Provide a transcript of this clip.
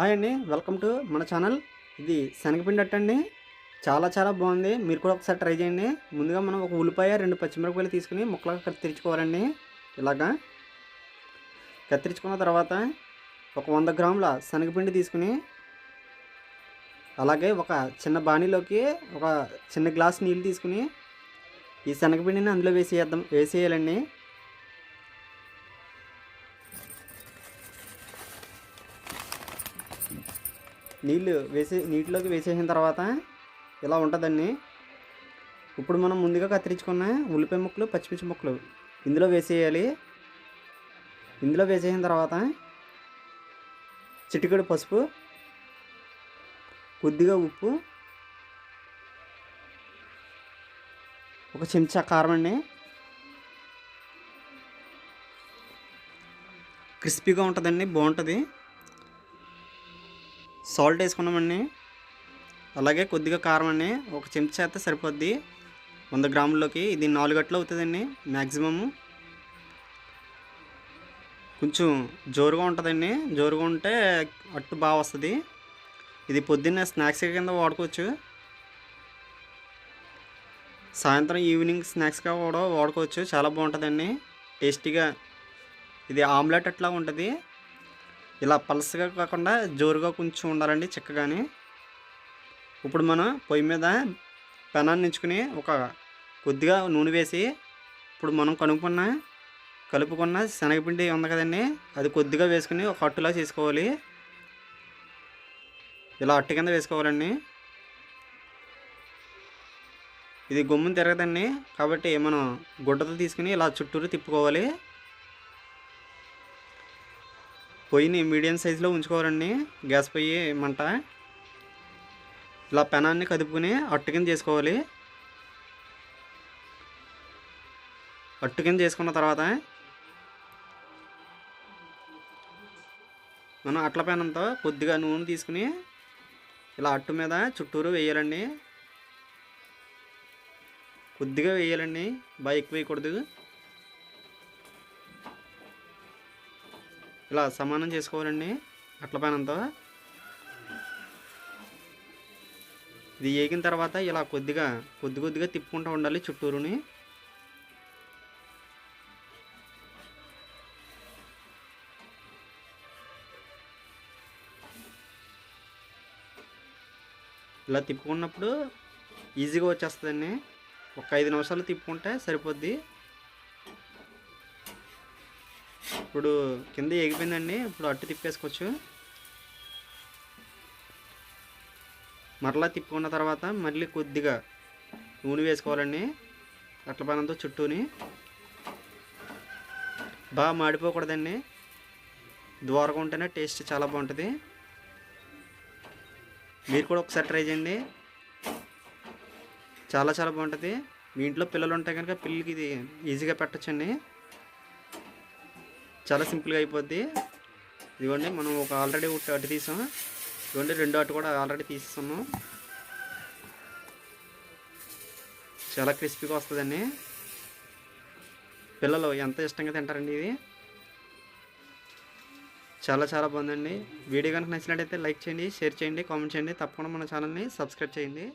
Hi అండి welcome to మన channel. ఇది శనగపిండి అట్టండి చాలా చాలా బాగుంది. మీరు కూడా ఒకసారి ట్రై చేయండి. ముందుగా మనం ఒక ఉల్లిపాయ రెండు పచ్చిమిరపకాయలు తీసుకుని ముక్కలుగా కత్తిరించుకోవాలండి. ఇలాగా కత్తిరించుకున్న తర్వాత ఒక వంద గ్రాముల శనగపిండి తీసుకుని అలాగే ఒక చిన్న బాణీలోకి ఒక చిన్న గ్లాస్ నీళ్ళు తీసుకుని ఈ శనగపిండిని అందులో వేసేద్దాం వేసేయాలండి. నీళ్ళు వేసే నీటిలోకి వేసేసిన తర్వాత ఇలా ఉంటుందండి. ఇప్పుడు మనం ముందుగా కత్తిరించుకున్న ఉల్లిపాయ ముక్కలు పచ్చిమిర్చి ముక్కలు ఇందులో వేసేయాలి. ఇందులో వేసేసిన తర్వాత చిటికెడు పసుపు కొద్దిగా ఉప్పు ఒక చెంచా కారం అండి. క్రిస్పీగా ఉంటుందండి బాగుంటుంది. సాల్ట్ వేసుకున్నామండి. అలాగే కొద్దిగా కారం అండి. ఒక చెంచా అయితే సరిపోద్ది. వంద గ్రాముల్లోకి ఇది నాలుగు గంటలు అవుతుందండి. మ్యాక్సిమము కొంచెం జోరుగా ఉంటుందండి. జోరుగా ఉంటే అట్టు బాగా వస్తుంది. ఇది పొద్దున్నే స్నాక్స్ కింద వాడుకోవచ్చు. సాయంత్రం ఈవినింగ్ స్నాక్స్గా కూడా వాడుకోవచ్చు. చాలా బాగుంటుందండి. టేస్టీగా. ఇది ఆమ్లెట్ అట్లా ఉంటుంది. ఇలా పలసగా కాకుండా జోరుగా కొంచెం ఉండాలండి చిక్కగాని. ఇప్పుడు మనం పొయ్యి మీద పెనాన్ని ఎంచుకుని ఒక కొద్దిగా నూనె వేసి ఇప్పుడు మనం కనుక్కున్న కలుపుకున్న శనగపిండి ఉంది కదండి అది కొద్దిగా వేసుకుని ఒక అట్టులా చేసుకోవాలి. ఇలా అట్టు కింద వేసుకోవాలండి. ఇది గుమ్మం తిరగదండి కాబట్టి మనం గుడ్డతో తీసుకుని ఇలా చుట్టూరు తిప్పుకోవాలి. పొయ్యిని మీడియం సైజులో ఉంచుకోవాలండి. గ్యాస్ పొయ్యి మంట. ఇలా పెనాన్ని కదుపుకుని అట్టు కింద చేసుకోవాలి. అట్టు కింద చేసుకున్న తర్వాత మనం అట్ల పెనంతో కొద్దిగా నూనె తీసుకుని ఇలా అట్టు మీద చుట్టూరు వేయాలండి. కొద్దిగా వేయాలండి. బాగా ఎక్కువ వేయకూడదు. ఇలా సమానం చేసుకోవాలండి. అట్ల పైనంతా ఇది వేగిన తర్వాత ఇలా కొద్దిగా కొద్ది కొద్దిగా తిప్పుకుంటూ ఉండాలి చుట్టూరుని. ఇలా తిప్పుకున్నప్పుడు ఈజీగా వచ్చేస్తుందండి. ఒక ఐదు నిమిషాలు తిప్పుకుంటే సరిపోద్ది. ఇప్పుడు కింద ఎగిపోయిందండి ఇప్పుడు అట్టు తిప్పేసుకోవచ్చు. మరలా తిప్పుకున్న తర్వాత మళ్ళీ కొద్దిగా నూనె వేసుకోవాలండి. అట్ల పనంతో చుట్టూని. బాగా మాడిపోకూడదండి. ద్వారగా ఉంటేనే టేస్ట్ చాలా బాగుంటుంది. మీరు కూడా ఒకసారి ట్రై చేయండి. చాలా చాలా బాగుంటుంది. మీ ఇంట్లో పిల్లలు ఉంటే కనుక పిల్లలకి ఇది ఈజీగా పెట్టచ్చండి. చాలా సింపుల్గా అయిపోద్ది. ఇదిగోండి మనం ఒక ఆల్రెడీ ఒకటి అటు తీసాం. ఇదిగోండి రెండో అటు కూడా ఆల్రెడీ తీసేసాము చాలా క్రిస్పీగా వస్తుందండి. పిల్లలు ఎంత ఇష్టంగా తింటారండి ఇది. చాలా చాలా బాగుందండి. వీడియో కనుక నచ్చినట్టయితే లైక్ చేయండి షేర్ చేయండి కామెంట్ చేయండి. తప్పకుండా మన ఛానల్ని సబ్స్క్రైబ్ చేయండి.